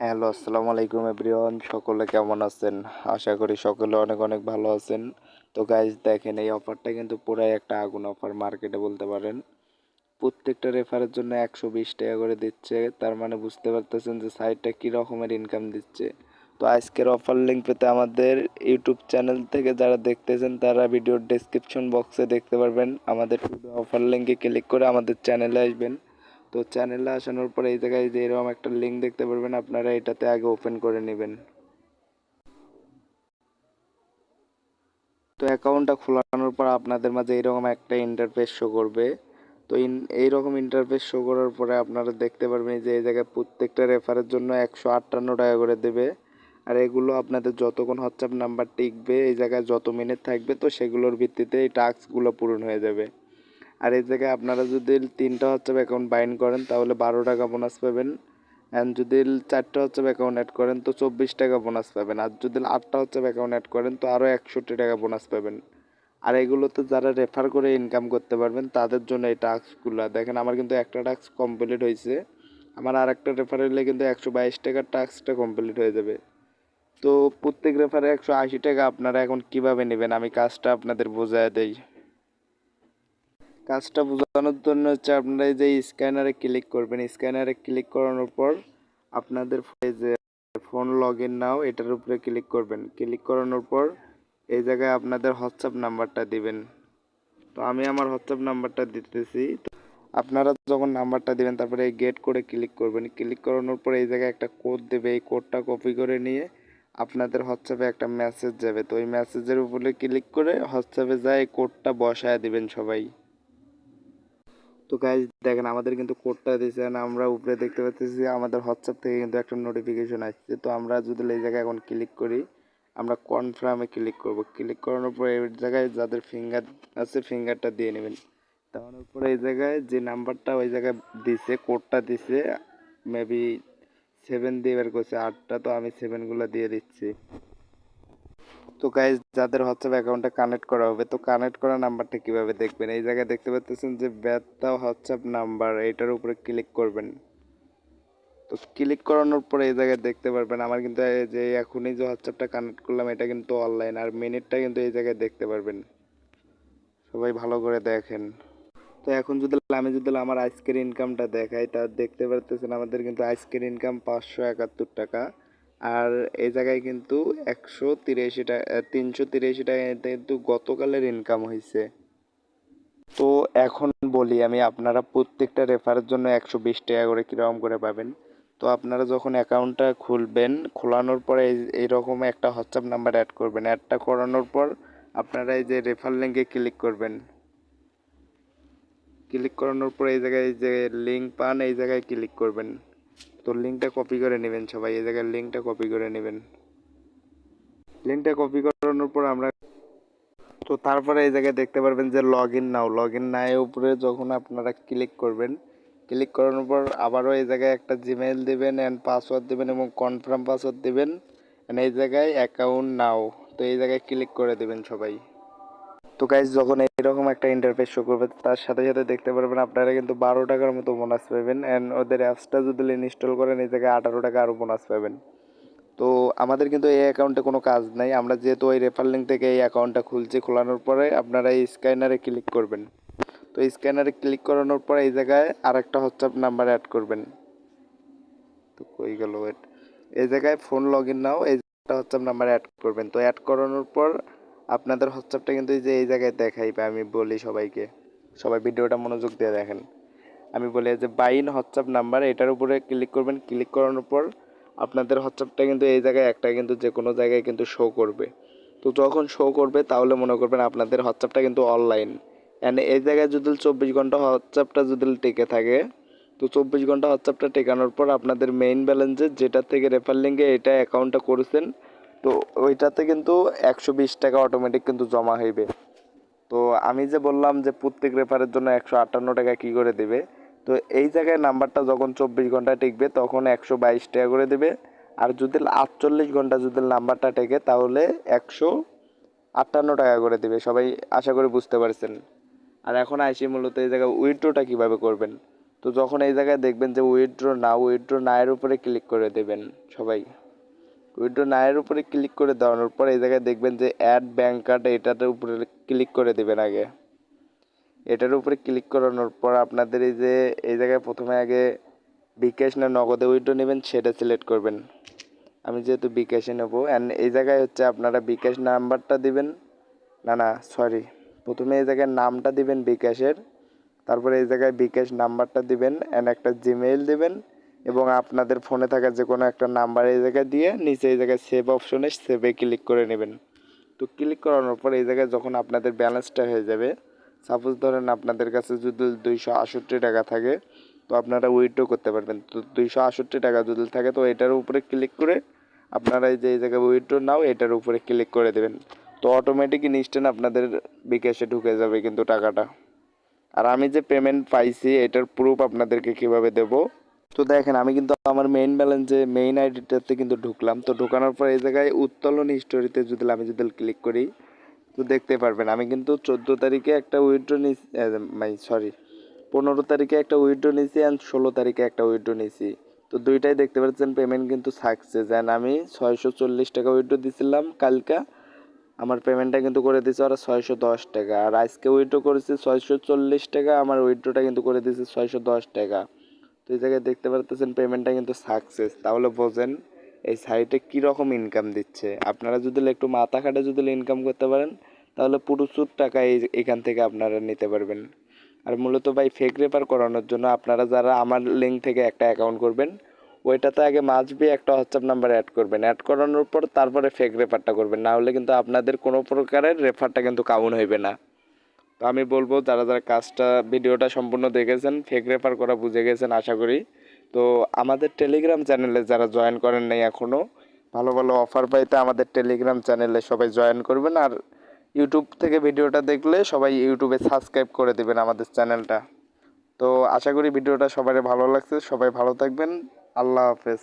Hello, আসসালামু আলাইকুম everyone. সকলে কেমন আছেন? আশা করি সকলে অনেক অনেক ভালো আছেন। তো গাইজ দেখেন এই অফারটা কিন্তু পুরাই একটা আগুন অফার মার্কেটে বলতে পারেন। প্রত্যেকটা রেফারের জন্য একশো বিশ টাকা করে দিচ্ছে। তার মানে বুঝতে পারতেছেন যে সাইটটা কী রকমের ইনকাম দিচ্ছে। তো আজকের অফার লিঙ্ক পেতে আমাদের ইউটিউব চ্যানেল থেকে যারা দেখতেছেন, তারা ভিডিওর ডেসক্রিপশন বক্সে দেখতে পারবেন। আমাদের অফার লিঙ্কে ক্লিক করে আমাদের চ্যানেলে আসবেন। তো চ্যানেলে আসানোর পর এই জায়গায় যে এরকম একটা লিঙ্ক দেখতে পারবেন, আপনারা এটাতে আগে ওপেন করে নেবেন। তো অ্যাকাউন্টটা খোলানোর পর আপনাদের মাঝে এইরকম একটা ইন্টারফেস শো করবে। তো এইরকম ইন্টারফেস শো করার পরে আপনারা দেখতে পারবেন যে এই জায়গায় প্রত্যেকটা রেফারের জন্য একশো আটান্ন টাকা করে দেবে। আর এগুলো আপনাদের যতক্ষণ হোয়াটসঅ্যাপ নাম্বার টিকবে, এই জায়গায় যত মিনিট থাকবে, তো সেগুলোর ভিত্তিতে এই টাস্কগুলো পূরণ হয়ে যাবে। আর এই জায়গায় আপনারা যদি তিনটা হোয়াটসঅ্যাপ অ্যাকাউন্ট বাইন্ড করেন, তাহলে বারো টাকা বোনাস পাবেন। অ্যান্ড যদি চারটা হোয়াটসঅ্যাপ অ্যাকাউন্ট অ্যাড করেন, তো চব্বিশ টাকা বোনাস পাবেন। আর যদি আটটা হোয়াটসঅ্যাপ অ্যাকাউন্ট অ্যাড করেন, তো আরও একষট্টি টাকা বোনাস পাবেন। আর এগুলোতে যারা রেফার করে ইনকাম করতে পারবেন, তাদের জন্য এই টাস্কগুলো দেখেন, আমার কিন্তু একটা টাস্ক কমপ্লিট হয়েছে। আমার আর একটা রেফার হলে কিন্তু একশো বাইশ টাকার টাস্কটা কমপ্লিট হয়ে যাবে। তো প্রত্যেক রেফারে একশো আশি টাকা আপনারা এখন কীভাবে নেবেন? আমি কাজটা আপনাদের বোঝায় দেই। কাজটা বোঝানোর জন্য হচ্ছে আপনারা এই যে স্ক্যানারে ক্লিক করবেন। স্ক্যানারে ক্লিক করানোর পর আপনাদের যে ফোন লগ ইন নাও এটার উপরে ক্লিক করবেন। ক্লিক করানোর পর এই জায়গায় আপনাদের হোয়াটসঅ্যাপ নাম্বারটা দিবেন। তো আমি আমার হোয়াটসঅ্যাপ নাম্বারটা দিতেছি। আপনারা যখন নাম্বারটা দিবেন, তারপরে গেট করে ক্লিক করবেন। ক্লিক করানোর পর এই জায়গায় একটা কোড দেবে। এই কোডটা কপি করে নিয়ে আপনাদের হোয়াটসঅ্যাপে একটা মেসেজ যাবে। তো ওই মেসেজের উপরে ক্লিক করে হোয়াটসঅ্যাপে যায় কোডটা বসায় দিবেন সবাই। তো গাইজ দেখেন আমাদের কিন্তু কোডটা দিয়েছে আর আমরা উপরে দেখতে পাচ্ছি আমাদের হোয়াটসঅ্যাপ থেকে কিন্তু একটা নোটিফিকেশন আসছে। তো আমরা যদি এই জায়গায় এখন ক্লিক করি, আমরা কনফার্মে ক্লিক করব। ক্লিক করানোর পরে এই জায়গায় যাদের ফিঙ্গার আছে ফিঙ্গারটা দিয়ে নেবেন। দেওয়ানোর পরে এই জায়গায় যে নাম্বারটা ওই জায়গায় দিছে কোডটা দিছে মেবি সেভেন দিয়ে বের করছে। আটটা তো আমি সেভেনগুলো দিয়ে দিচ্ছি। তো গাইজ যাদের হোয়াটসঅ্যাপ অ্যাকাউন্টে কানেক্ট করা হবে, তো কানেক্ট করা নাম্বারটা কীভাবে দেখবেন? এই জায়গায় দেখতে পাচ্ছেন যে ব্যথা হোয়াটসঅ্যাপ নাম্বার এইটার উপরে ক্লিক করবেন। তো ক্লিক করানোর পরে এই জায়গায় দেখতে পারবেন, আমার কিন্তু যে এখনই যে হোয়াটসঅ্যাপটা কানেক্ট করলাম, এটা কিন্তু অনলাইন আর মিনিটটা কিন্তু এই জায়গায় দেখতে পারবেন। সবাই ভালো করে দেখেন। তো এখন যদি আমি যদি আমার আজকের ইনকামটা দেখাই, তা দেখতে পারতেছেন আমাদের কিন্তু আজকের ইনকাম পাঁচশো একাত্তর টাকা। আর এই জায়গায় কিন্তু একশো তিরাশি টাকা তিনশো তিরাশি টাকা এটা কিন্তু গতকালের ইনকাম হয়েছে তো এখন বলি আমি, আপনারা প্রত্যেকটা রেফারের জন্য একশো বিশ টাকা করে কীরকম করে পাবেন। তো আপনারা যখন অ্যাকাউন্টটা খুলবেন, খোলানোর পরে এইরকম একটা হোয়াটসঅ্যাপ নাম্বার অ্যাড করবেন। অ্যাডটা করানোর পর আপনারা এই যে রেফার লিঙ্কে ক্লিক করবেন। ক্লিক করানোর পর এই জায়গায় যে লিঙ্ক পান, এই জায়গায় ক্লিক করবেন। তো লিঙ্কটা কপি করে নেবেন সবাই, এই জায়গায় লিঙ্কটা কপি করে নেবেন। লিঙ্কটা কপি করানোর পর আমরা তো তারপরে এই জায়গায় দেখতে পারবেন যে log in now log in নাই উপরে যখন আপনারা ক্লিক করবেন ক্লিক করানোর পর আবারও এই জায়গায় একটা জিমেইল দেবেন অ্যান্ড পাসওয়ার্ড দেবেন এবং কনফার্ম পাসওয়ার্ড দেবেন অ্যান্ড এই জায়গায় অ্যাকাউন্ট নাও তো এই জায়গায় ক্লিক করে দেবেন সবাই। তো গাইজ যখন এরকম একটা ইন্টারফেস শো করবে, তার সাথে সাথে দেখতে পারবেন আপনারা কিন্তু বারো টাকার মতো বোনাস পাবেন অ্যান্ড ওদের অ্যাপসটা যদি ইনস্টল করেন, এই জায়গায় আঠারো টাকা আরও বোনাস পাবেন। তো আমাদের কিন্তু এই অ্যাকাউন্টে কোনো কাজ নাই, আমরা যেহেতু ওই রেফার লিঙ্ক থেকে এই অ্যাকাউন্টটা খুলছি, খোলানোর পরে আপনারা এই স্ক্যানারে ক্লিক করবেন। তো স্ক্যানারে ক্লিক করানোর পরে এই জায়গায় আর একটা হোয়াটসঅ্যাপ নাম্বার অ্যাড করবেন। তো কই গেল ওয়েট এই জায়গায় ফোন লগ ইন নাও, এই একটা হোয়াটসঅ্যাপ নাম্বার অ্যাড করবেন। তো অ্যাড করানোর পর আপনাদের হোয়াটসঅ্যাপটা কিন্তু যে এই জায়গায় দেখাইবে, আমি বলি সবাইকে। সবাই ভিডিওটা মনোযোগ দিয়ে দেখেন। আমি বলি যে বাইন হোয়াটসঅ্যাপ নাম্বার, এটার উপরে ক্লিক করবেন। ক্লিক করানোর পর আপনাদের হোয়াটসঅ্যাপটা কিন্তু এই জায়গায় একটা কিন্তু যে কোনো জায়গায় কিন্তু শো করবে। তো যখন শো করবে, তাহলে মনে করবেন আপনাদের হোয়াটসঅ্যাপটা কিন্তু অনলাইন অ্যান্ড এই জায়গায় যদি চব্বিশ ঘণ্টা হোয়াটসঅ্যাপটা যদি টিকে থাকে, তো চব্বিশ ঘণ্টা হোয়াটসঅ্যাপটা টেকানোর পর আপনাদের মেইন ব্যালেন্সে যেটা থেকে রেফার লিঙ্কে এটা অ্যাকাউন্টটা করেছেন তো ওইটাতে কিন্তু একশো বিশ টাকা অটোমেটিক কিন্তু জমা হইবে। তো আমি যে বললাম যে প্রত্যেক রেফারের জন্য একশো আটান্ন টাকা কী করে দেবে, তো এই জায়গায় নাম্বারটা যখন চব্বিশ ঘণ্টা টিকবে তখন একশো বাইশ টাকা করে দেবে। আর যদি আটচল্লিশ ঘণ্টা যদি নাম্বারটা টেকে তাহলে একশো আটান্ন টাকা করে দেবে। সবাই আশা করি বুঝতে পারছেন। আর এখন আইসি মূলত এই জায়গায় উইথড্রোটা কীভাবে করবেন? তো যখন এই জায়গায় দেখবেন যে উইথড্র না উইথড্র না এর উপরে ক্লিক করে দেবেন সবাই। উইথড্র না এর উপরে ক্লিক করে দেওয়ানোর পর এই জায়গায় দেখবেন যে অ্যাড ব্যাঙ্ক কার্ড এটাতে উপরে ক্লিক করে দেবেন আগে। এটার উপরে ক্লিক করানোর পর আপনাদের এই যে, এই জায়গায় প্রথমে আগে বিকাশ না নগদে উইথড্র নেবেন, সেটা সিলেক্ট করবেন। আমি যেহেতু বিকাশে নেব অ্যান্ড এই জায়গায় হচ্ছে আপনারা বিকাশ নাম্বারটা দিবেন। না না সরি প্রথমে এই জায়গায় নামটা দিবেন বিকাশের, তারপরে এই জায়গায় বিকাশ নাম্বারটা দিবেন অ্যান্ড একটা জিমেইল দিবেন। এবং আপনাদের ফোনে থাকা যে কোনো একটা নাম্বার এই জায়গায় দিয়ে নিচে এই জায়গায় সেভ অপশনে সেভে ক্লিক করে নেবেন। তো ক্লিক করানোর পর এই জায়গায় যখন আপনাদের ব্যালেন্সটা হয়ে যাবে সাপোজ ধরেন আপনাদের কাছে যদি দুইশো টাকা থাকে, তো আপনারা উইথড্র করতে পারবেন। তো দুইশো আষট্টি টাকা যদি থাকে, তো এটার উপরে ক্লিক করে আপনারা এই যে এই জায়গায় উইথড্র নাও, এটার উপরে ক্লিক করে দেবেন। তো অটোমেটিক ইনস্ট্যান্ট আপনাদের বিকাশে ঢুকে যাবে কিন্তু টাকাটা। আর আমি যে পেমেন্ট পাইছি, এটার প্রুফ আপনাদেরকে কীভাবে দেব? তো দেখেন, আমি কিন্তু আমার মেইন ব্যালেন্সে মেইন আইডিটাতে কিন্তু ঢুকলাম। তো ঢোকানোর পর এই জায়গায় উত্তোলন হিস্টোরিতে যদি আমি যদি ক্লিক করি, তো দেখতে পারবেন, আমি কিন্তু চোদ্দ তারিখে একটা উইড্রো নিয়েছি মাই সরি পনেরো তারিখে একটা উইড্রো নিয়েছি অ্যান্ড ষোলো তারিখে একটা উইড্রো নিয়েছি তো দুইটাই দেখতে পাচ্ছেন পেমেন্ট কিন্তু সাকসেস অ্যান্ড আমি ছয়শো চল্লিশ টাকা উইথড্র দিছিলাম কালকা, আমার পেমেন্টটা কিন্তু করে দিয়েছে ওরা ছয়শো দশ টাকা। আর আজকে উইড্রো করেছি ছয়শো চল্লিশ টাকা, আমার উইড্রোটা কিন্তু করে দিয়েছে ছয়শো দশ টাকা। তো এই জায়গায় দেখতে পারতেছেন পেমেন্টটা কিন্তু সাকসেস তাহলে বোঝেন, এই সাইটে কীরকম ইনকাম দিচ্ছে। আপনারা যদি একটু মাথা খাটে যদি ইনকাম করতে পারেন, তাহলে প্রচুর টাকা এই, এখান থেকে আপনারা নিতে পারবেন। আর মূলত ভাই ফেক রেফার করানোর জন্য আপনারা যারা আমার লিঙ্ক থেকে একটা অ্যাকাউন্ট করবেন, ওইটাতে আগে মাসবি একটা হোয়াটসঅ্যাপ নাম্বার অ্যাড করবেন। অ্যাড করানোর পর তারপরে ফেক রেফারটা করবেন। না হলে কিন্তু আপনাদের কোনো প্রকারের রেফারটা কিন্তু কাউন্ট হইবে না। তো আমি বলব যারা যারা কাজটা, ভিডিওটা সম্পূর্ণ দেখেছেন ফেক রেফার করা বুঝে গেছেন, আশা করি। তো আমাদের টেলিগ্রাম চ্যানেলে যারা জয়েন করেন নাই এখনও ভালো ভালো অফার পাইতে আমাদের টেলিগ্রাম চ্যানেলে সবাই জয়েন করবেন আর ইউটিউব থেকে ভিডিওটা দেখলে সবাই ইউটিউবে সাবস্ক্রাইব করে দেবেন আমাদের চ্যানেলটা তো আশা করি ভিডিওটা সবাই ভালো লাগছে, সবাই ভালো থাকবেন। আল্লাহ হাফেজ।